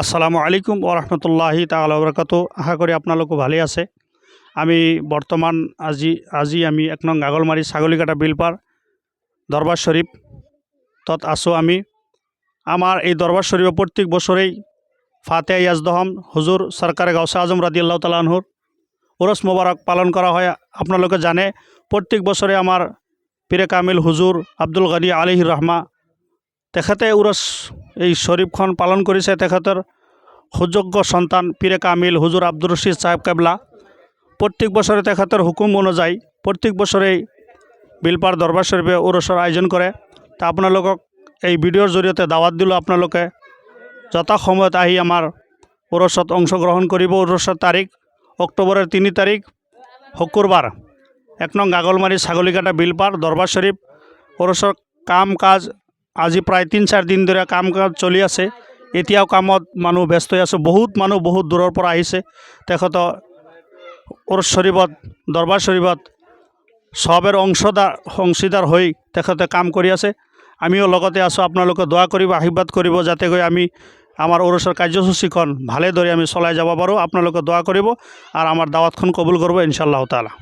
আসসালামু আলাইকুম ওরহমতুল্লাহি তাআলা বরকাত আশা করি আপোনালোকো ভালেই আছে। আমি বৰ্তমান আজি আজি আমি এক নং গাগলমাৰী ছাগলীকাটা বিলপাৰ দৰবাৰ শৰীফ তত আছোঁ আমি। আমাৰ এই দৰবাৰ শৰীফে প্ৰত্যেক বছৰেই ফাতে ইয়াজদহম হুজুৰ চৰকাৰে গাউছা আজম ৰাদি আল্লাহ তালাহুৰ উৰস মোবাৰক পালন কৰা হয়। আপোনালোকে জানে প্ৰত্যেক বছৰে আমাৰ পীৰে কামিল হুজুৰ আব্দুল গানি আলিহিৰ ৰহমা তেখেতে উৰস এই শৰীফখন পালন কৰিছে তেখেতৰ সুযোগ্য সন্তান পীৰে কামিল হুজুৰ আব্দুর রশিদ সাহেব কেবলা। প্ৰত্যেক বছৰে তেখেতৰ হুকুম অনুযায়ী প্ৰত্যেক বছৰেই বিলপাৰ দৰবাৰ শৰীফে উৰসৰ আয়োজন কৰে তা আপোনালোকক এই ভিডিঅ'ৰ জৰিয়তে দাৱাত দিলোঁ আপোনালোকে। যথা সময়ত আহি আমাৰ উৰসত অংশগ্ৰহণ কৰিব উৰসৰ তাৰিখ অক্টোবৰৰ তিনি তাৰিখ শুকুৰবাৰ এক নং গাগলমাৰী ছাগলীকাটা বিলপাৰ দৰবাৰ শৰীফ উৰসৰ কাম কাজ আজি প্ৰায় তিনি চাৰি দিন ধৰি কাম কাজ চলি আছে। এতিয়াও কামত মানুহ ব্যস্ত হৈ আছে। বহুত মানুহ বহুত দূৰৰ পৰা আহিছে। তেখেতৰ উৰছ শৰীফত, দৰবাৰ শৰীফত চবেৰ অংশদাৰ, অংশীদাৰ হৈ তেখেতে কাম কৰি আছে। আমিও লগতে আছোঁ। আপোনালোকে দোৱা কৰিব, আশীৰ্বাদ কৰিব যাতে গৈ আমি আমাৰ উৰছৰ কাৰ্যসূচীখন ভালেদৰে আমি চলাই যাব পাৰোঁ। আপোনালোকে দোৱা কৰিব আৰু আমাৰ দাৱাতখন কবুল কৰিব ইনশাআল্লাহ তালা